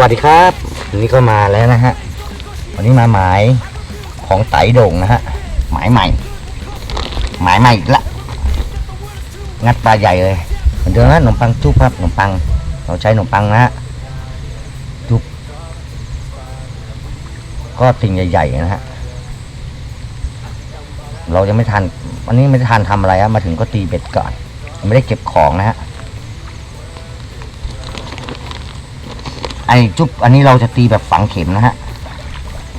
สวัสดีครับวันนี้ก็มาแล้วนะฮะวันนี้มาหมายของไตโด่งนะฮะหมายใหม่ หมายใหม่อีกละงัดปลาใหญ่เลยเหมือนเดิมนะขนมปังจุ๊บครับขนมปัง เราใช้ขนมปังนะฮะจุ๊บก็ติ่งใหญ่ๆนะฮะเรายังไม่ทันวันนี้ไม่ทันทำอะไรฮะมาถึงก็ตีเบ็ดก่อน ไม่ได้เก็บของนะฮะ ไอ้จุ๊บอันนี้เราจะตีแบบฝังเข็มนะฮะ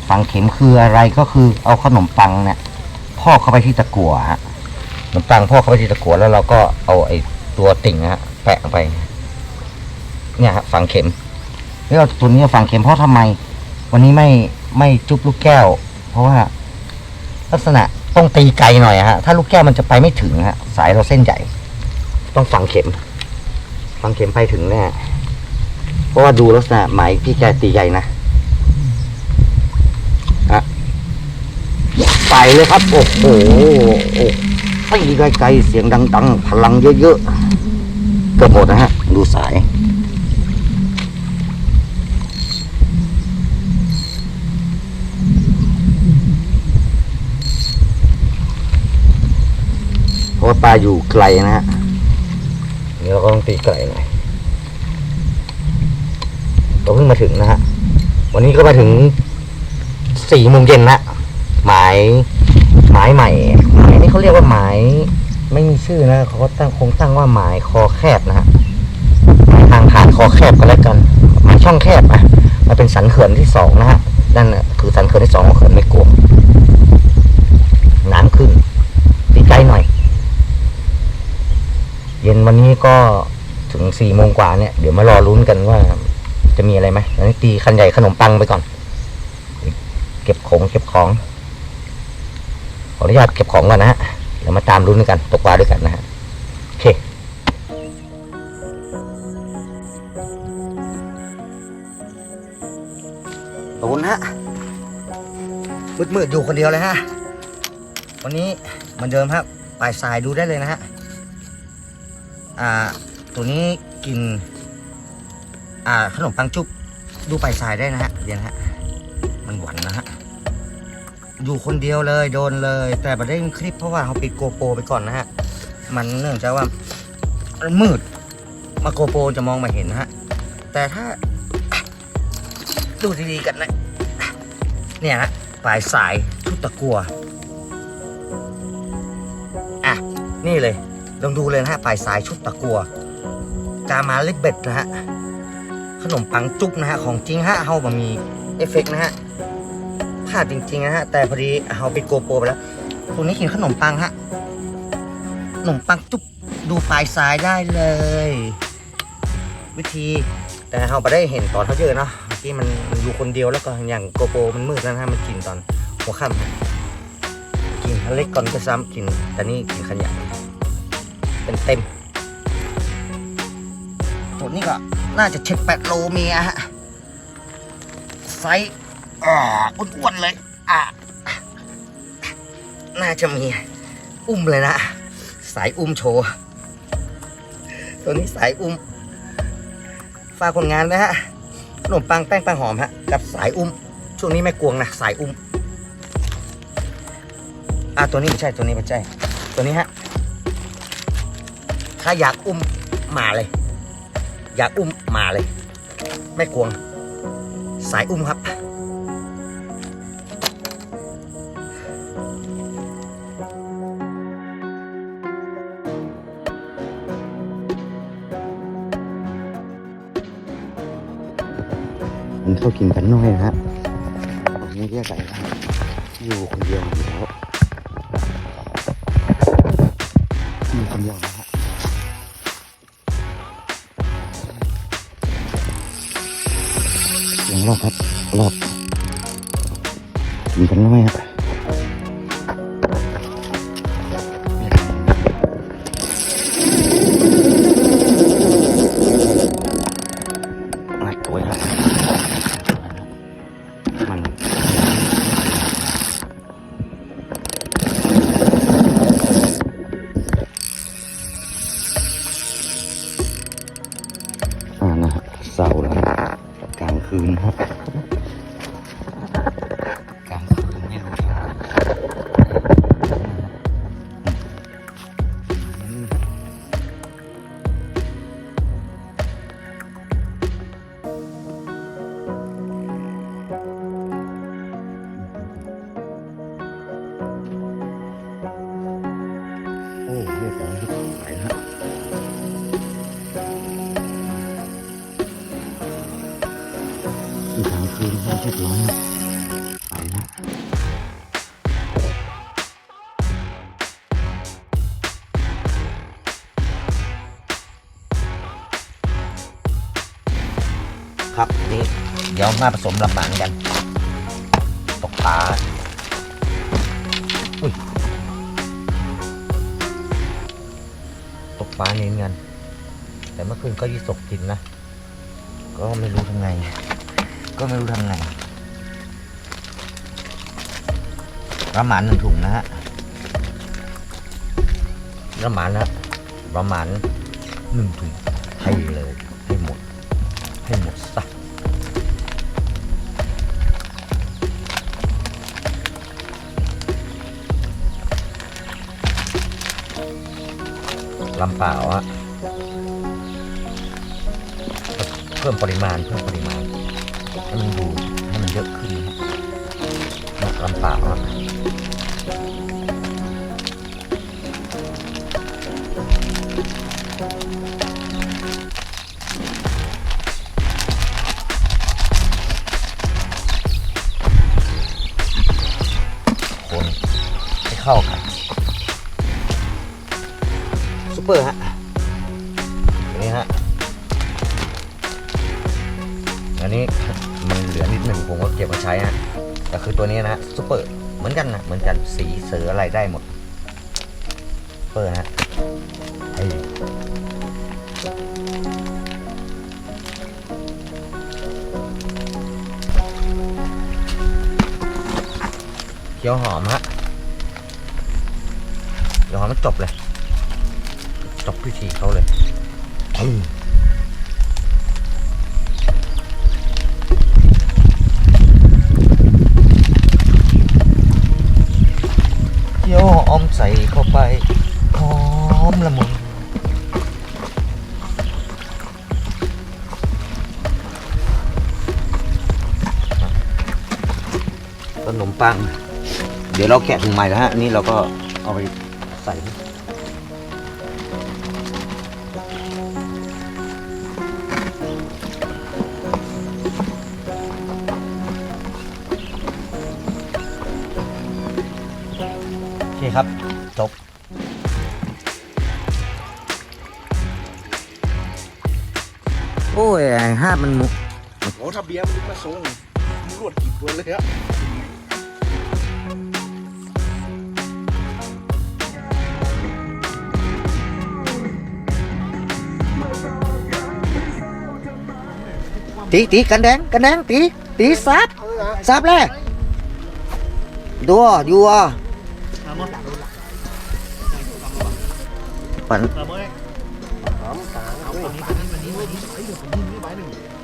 ฝังเข็มคืออะไรก็คือเอาขนมปังเนี่ยพอกเข้าไปที่ตะกั่วฮะขนมปังพอกเข้าไปที่ตะกั่วแล้วเราก็เอาไอ้ตัวติ่งฮะแปะไป เนี่ยฮะฝังเข็มนี่เราตัวนี้ฝังเข็มเพราะทำไม วันนี้ไม่ไม่จุ๊บลูกแก้ว เพราะว่า ลักษณะต้องตีไกลหน่อยฮะ ถ้าลูกแก้วมันจะไปไม่ถึงฮะ สายเราเส้นใหญ่ ต้องฝังเข็ม ฝังเข็มไปถึงแน่ เพราะว่าดูลักษณะหมายพี่แกตีใหญ่นะฮะไปเลยครับ โอ้โหโอ้ตีไกลๆเสียงดัง ๆ พลังเยอะๆเกือบหมดนะฮะ ดูสายเพราะว่าปลาอยู่ไกลนะฮะนี่เราก็ต้องตีไกลหน่อย เราเพิ่งมาถึงนะฮะ วันนี้ก็มาถึงสี่โมงเย็นละหมายหมายใหม่หมายนี่เขาเรียกว่าหมายไม่มีชื่อนะเขาก็ตั้งคงตั้งว่าหมายคอแคบนะฮะทางผ่านคอแคบก็แล้วกันหมายช่องแคบอะมันเป็นสันเขื่อนที่สองนะฮะนั่นคือสันเขื่อนที่สองของเขื่อนไม่กลัวน้ำขึ้นตีใกล้หน่อย เย็นวันนี้ก็ถึงสี่โมงกว่าเนี่ย เดี๋ยวมารอลุ้นกันว่า จะมีอะไรไหมตอนนี้ตีคันใหญ่ขนมปังไปก่อน เก็บของเก็บของ ขออนุญาตเก็บของก่อนนะฮะเดี๋ยวมาตามลุ้นกัน ตกปลาด้วยกันนะฮะโอเคตูนฮะมืดๆอยู่คนเดียวเลยฮะ วันนี้เหมือนเดิมครับปลายสายดูได้เลยนะฮะ อ่า ตัวนี้กิน อ่าขนมปังจุ๊บดูปลายสายได้นะฮะเดี๋ยวนะฮะมันหวานนะฮะอยู่คนเดียวเลยโดนเลย แต่ประเด็นคลิปเพราะว่าเขาปิดโกโปรไปก่อนนะฮะมันเนื่องจากว่ามืดมาโกโปรจะมองไมาเห็นนะฮะแต่ถ้าดูดีๆกันนะเนี่ยฮะปลายสายทุกตะกัวอะนี่เลยลองดูเลยนะฮะปลายสายชุดตะกัวกามาลิเบ็ดนะฮะ ขนมปังจุ๊บนะฮะของจริงฮะเฮามามีเอฟเฟกต์นะฮะพลาดจริงๆนะฮะแต่พอดีเฮาไปโกโปรไปแล้วตัวนี้กินขนมปังฮะขนมปังจุ๊บดูปลายสายได้เลย วิธีแต่เฮาไปได้เห็นตอนเขาเยอะเนาะเมื่อกี้มันอยู่คนเดียวแล้วก็อย่างโกโปรมันมืดแล้วนะฮะมันกินตอนหัวค่ำกินคันเล็กก่อนก็ซ้ำกินแต่นี่กินคันใหญ่เป็นเต็ม นี้ก็น่าจะเช็ดแปดโลเมียฮะไซส์อ่าอ้วนๆเลยอ่าน่าจะมีอุ้มเลยนะ สายอุ้มโชว์ตัวนี้สายอุ้มฝากคนงานนะฮะขนมปังแป้งปังหอมฮะกับสายอุ้ม ช่วงนี้ไม่กวงนะสายอุ้มอ่าตัวนี้ไม่ใช่ตัวนี้ไม่ใช่ตัวนี้ฮะถ้าอยากอุ้มมาเลย อยากอุ้มมาเลย ไม่กวง สายอุ้มครับมันเข้ากินกันน้อยนะฮะไม่เรียกอะไรอยู่คนเดียวอยู่แล้ว เสียงรอบครับรอบกินกันน้อยครับ เดี๋ยวมาผสมลำหมันกัน ตกปลาอุ้ยตกปลาเน้นกันแต่เมื่อคืนก็ยี่สกกินนะ ก็ไม่รู้ทำไง ก็ไม่รู้ทำไงประมาณหนึ่งถุงนะฮะประมาณนะประมาณหนึ่งถุงให้เลย ลำเปล่าอะเพิ่มปริมาณเพิ่มปริมาณให้มันดูให้มันเยอะขึ้นนะลำปากอะคนให้เข้ากัน เปอร์ฮะอันนี้ฮะ อันนี้มันเหลือนิดหนึ่งผมก็เก็บมาใช้ฮะแต่คือตัวนี้นะซุปเปอร์เหมือนกันนะเหมือนกันสีเสืออะไรได้หมดซุปเปอร์นะไอ้เขียวหอมฮะเขียวหอมมันจบเลย จบพิธีเขาเลยอืมเคี่ยวหอมใส่เข้าไปหอมละมุนขนมปัง เดี๋ยวเราแกะถุงใหม่แล้วฮะ นี่เราก็เอาไปใส่ ห้ามันมุโอ้ถ้าเบียร์มันมาส่งมึงรวดกี่ตัวเลยอะตีตีกันแดงกันแดงตีตีซับซับเลยดูอะอยู่อะปั่น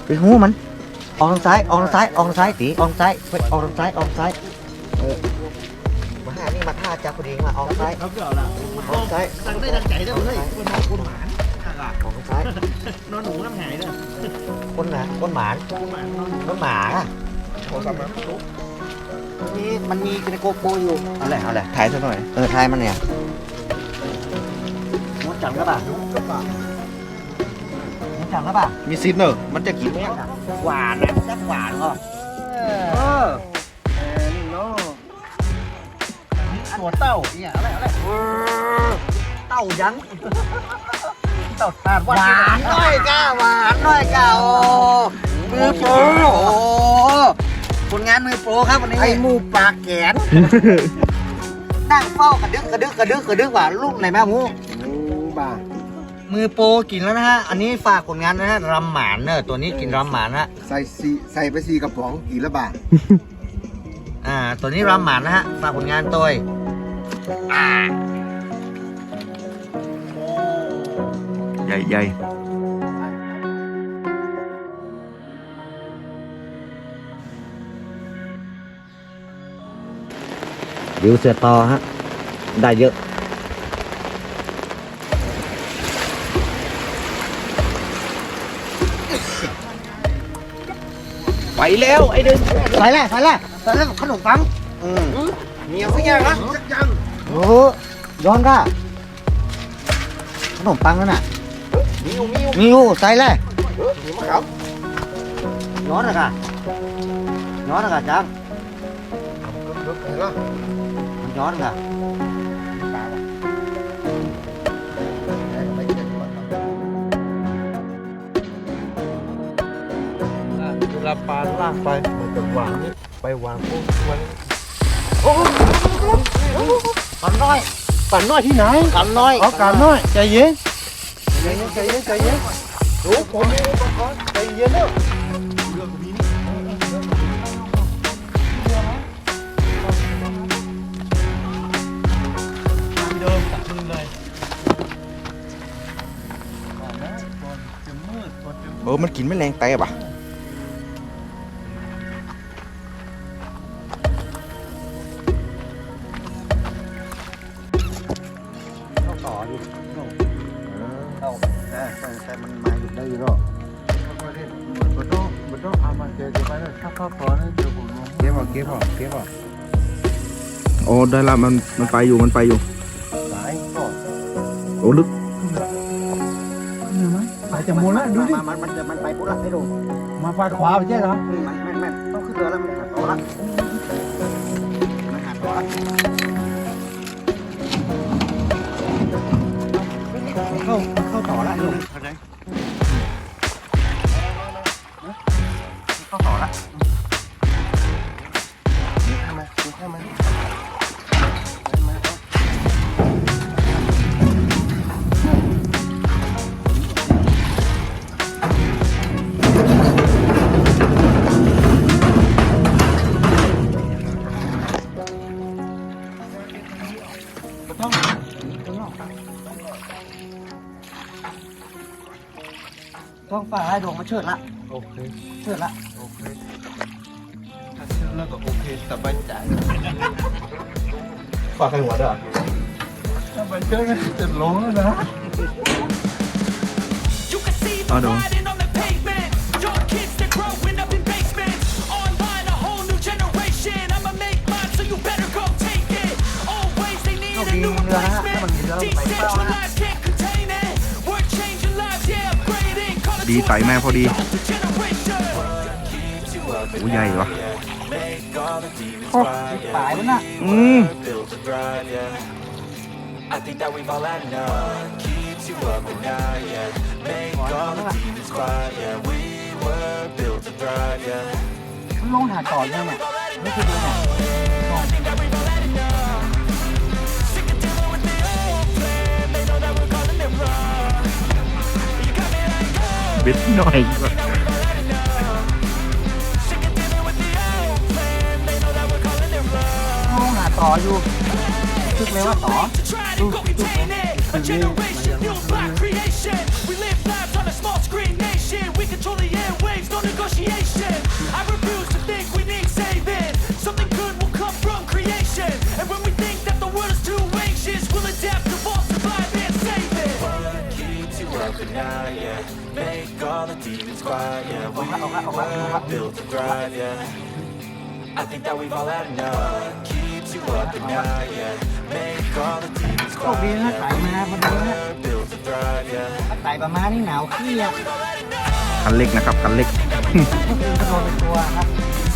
ไปหูมัน ออกทางซ้าย ออกทางซ้าย ออกทางซ้ายตีออกทางซ้ายเฮ้ยออกทางซ้าย ออกทางซ้าย เออ มาหานี่มาท่าจับพอดีมาออกทางซ้าย เขาเกี่ยวละออกทางซ้าย ตั้งได้ตั้งใจได้เลยคนน้องคนหมานอะออกทางซ้าย นอนหนูน้ำหายเด้อคนหนาคนหมานคนหมานนอนหนูคนหมาอะโทรศัพท์มาลุกมันมีมันมีในโกโปรอยู่เอาเลยเอาเลยถ่ายซะหน่อย เออทายมันเนี่ยมดจังก็ป่ะม ดจังก็ป่ะมีซินเนอร์มันจะกินไหมหวานนะแซ่บหวานก็เออนี่เนาะหัวเต้าเนี่ยอะไรอะไรเต้ายังเต้าทานหวานน้อยก้าหวานน้อยก้าโอ้มือโปรโอ้ผลงานมือโปรครับวันนี้ไอ้หมูปากแขนนั่งเฝ้ากระดึกกระดึกกระดึกกระดึกว่าลูกไหนแม่หมูบ้า มือโปรกินแล้วนะฮะ อันนี้ฝากผลงานนะฮะรำหมานเนอะตัวนี้กินรำหมานนะฮะ ใส่สีใส่ไปสีกระป๋องกี่ละบาทอ่า ตัวนี้รำหมานนะฮะ ฝากผลงานตัวใหญ่ใหญ่ดิวเสือต่อฮะ ได้เยอะ ไปแล้วไอ้เดินใส่แล้วใส่แล้วใส่แล้วขนมปังอืมเมียสักอย่างนะสักอย่างโอ้ย้อนก็ขนมปังนั่นน่ะมีอยู่มีอยู่มีอยู่ใส่แล้วมีมะขามย้อนอะค่ะย้อนอะค่ะจังเห็นแล้วมันย้อนอะค่ะ ลาปลาลากไปมันจะวางนี่ไปวางปุ๊บมันกันน้อยปั่นน้อยที่ไหนกันน้อยเอาการน้อยใจเย็นใจเย็นใจเย็นใจเย็นดูผมมีอุปกรณ์ใจเย็นเนอะเรื่องนี้เดิมกับมือเลยก่อนนะก่อนจะมืดก่อนจะมืด เออ มันกินไม่แรงแต่ป่ะ เอามาเจอจะไปแล้วถ้าเข้าต่อนะเดี๋ยวผมลงเก็บอะเก็บอะเก็บอะโอ้ได้ละมันมันไปอยู่มันไปอยู่สายก่อนโอ้ลึกเหนื่อยไหมสายจะหมดแล้วดูดิมันมันมันจะมันไปปุ๊บละให้ดูมาฟาดขวาไปใช่เหรอมันมันมันต้องขึ้นเรือแล้วมันหาต่อละมันหาต่อละเข้าเข้าต่อละลุง องฟ้าให้ดวงมาเชิดละโอเค เชิดละโอเค ถ้าเชื่อแล้วก็โอเคสบายใจฝากใครหัวด้วยถ้าไปเชื่อนะจะลงแล้วนะ You can see I them know. riding on the pavement. Young kids, they're growing up in basements. Online, a whole new generation. I'ma make mine, so you better go take it. Always, they need a new replacement. Decentralized, ดีไตแม่พอดี generation. โอ้ใหญ่วะปลายมันน่ะอืม I think that we've all had enough. Keeps you up at night, yeah. Make all the demons quiet, yeah. We were built to thrive, yeah. มันลงหาต่อยังเนี่ยไม่คือดูเนี่ย plan. They know that we're calling it wrong. ลงหาต่ออยู่คึกเลยว่าต่อ To try all the demons quiet, yeah. We were built to thrive, yeah. I think that we've all had enough. Keeps you up at night, yeah. Make all the demons โชคดี quiet, นะไต่มาพอดีนะ we're built to thrive, yeah. ถ้าไต่ประมาณนี้หนาวขี้อะคันเล็กนะครับคันเล็ก ก็คือกระโดดเป็นตัวครับ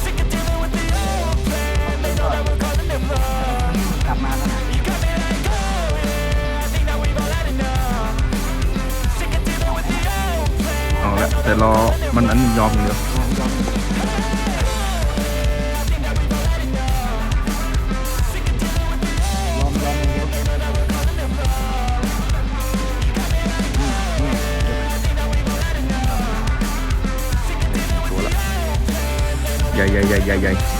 Sick of dealing with the old plan. They know that we're calling it wrong. กลับมาแล้วนะ แต่รอมันอันนี้ยอมอย่างเดียวยอมยอมอย่างเดียวใหญ่ใหญ่ใหญ่ใหญ่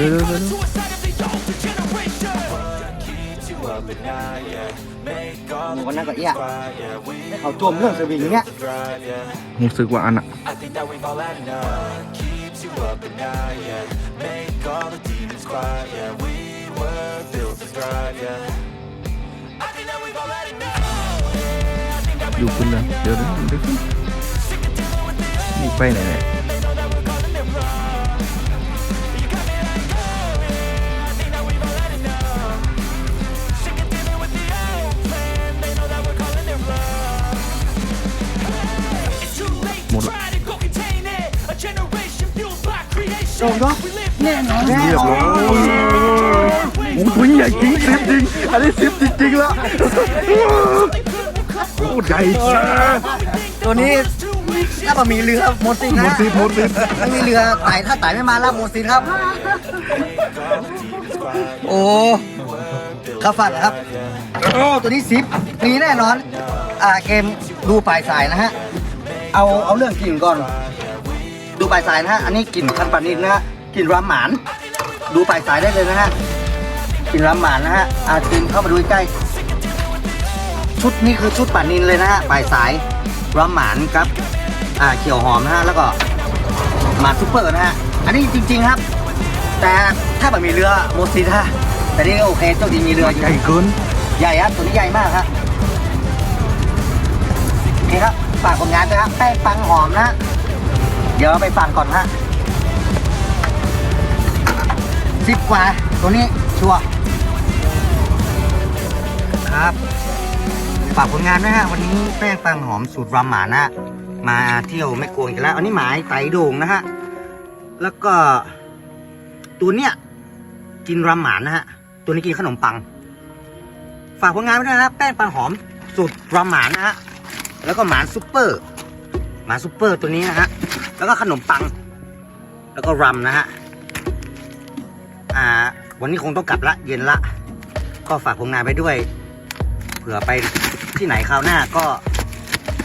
upgrading. Da, da, da, da, Call it da. suicide of the older generation. วันนั้นก็เอี้ยเขาจวมเรื่องสวิงเนี้ยรู้สึกว่าอันอะ I think that we've all had enough. Keeps you up at night, yeah. Make all the demons quiet, yeah. We were built to thrive, yeah. I think that we've all had enough. Yeah, I think that อยู่คุณเลยเดี๋ยวเดี๋ยวเดี๋ยวนี่ไปไหนเนี่ย too late to try to go contain it. A generation fueled by creation. We live เรียบร้อยโอ้โหตัวใหญ่จริงสิบจริง อันนี้สิบจริงๆแล้วโอ้ใหญ่จ้าตัวนี้ถ้าบะมีเรือโมซินหมนะดสิบหมดสิบไม่มีเรือไต่ถ้าไต่ไม่มาแล้วโมซินครับ โอ้ข้าฟัดครับ โอ้ ตัวนี้สิบมีแน่นอน อ่าเกมดูปลายสายนะฮะ เอาเอาเรื่องกลิ่นก่อน ดูปลายสายนะฮะ อันนี้กลิ่นคันปานินนะฮะกลิ่นรำหมาน ดูปลายสายได้เลยนะฮะกลิ่นรำหมานนะฮะอาทีมเข้ามาดูใกล้ๆชุดนี้คือชุดปานินเลยนะฮะปลายสายรำหมานครับอ่าเขียวหอมนะฮะแล้วก็หมาซุปเปอร์นะฮะอันนี้จริง ๆครับ แต่ถ้าแบบมีเรือโมซินฮะแต่นี่ก็โอเคเจ้าดีมีเรืออยู่ใหญ่เกินใหญ่ครับตัวนี้ใหญ่มากครับโอเคครับ ฝากผลงานด้วยครับแป้งปังหอมนะ เดี๋ยวไปฟังก่อนฮะสิบกว่า ตัวนี้ชัวร์ครับฝากผลงานด้วยฮะวันนี้แป้งปังหอมสูตรรำหมานะมาเที่ยวแม่กวงกันแล้ว อันนี้หมายไตโด่งนะฮะ แล้วก็ ตัวเนี้ยกินรำหมานนะฮะ ตัวนี้กินขนมปัง ฝากผลงานไว้ด้วยนะครับแป้งปังหอมสูตรรำหมานะฮะ แล้วก็หมาซุปเปอร์ หมาซุปเปอร์ตัวนี้นะฮะ แล้วก็ขนมปัง แล้วก็รำนะฮะ อ่า วันนี้คงต้องกลับละ เย็นละ ก็ฝากผลงานไว้ด้วย เผื่อไปที่ไหนคราวหน้าก็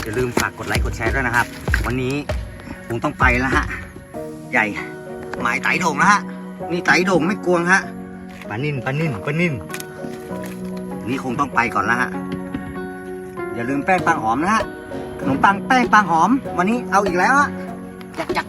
อย่าลืมฝากกดไลค์กดแชร์ด้วยนะครับ วันนี้คงต้องไปแล้วฮะ ใหญ่ หมายไตโด่งนะฮะ นี่ไตโด่งไม่กวงฮะปานิ่นปานิ่นปานิ่นนี่คงต้องไปก่อนล้วฮะ อย่าลืมแป้งปังหอมนะฮะขนมปังแป้งปังหอม วันนี้เอาอีกแล้วฮะจักจัก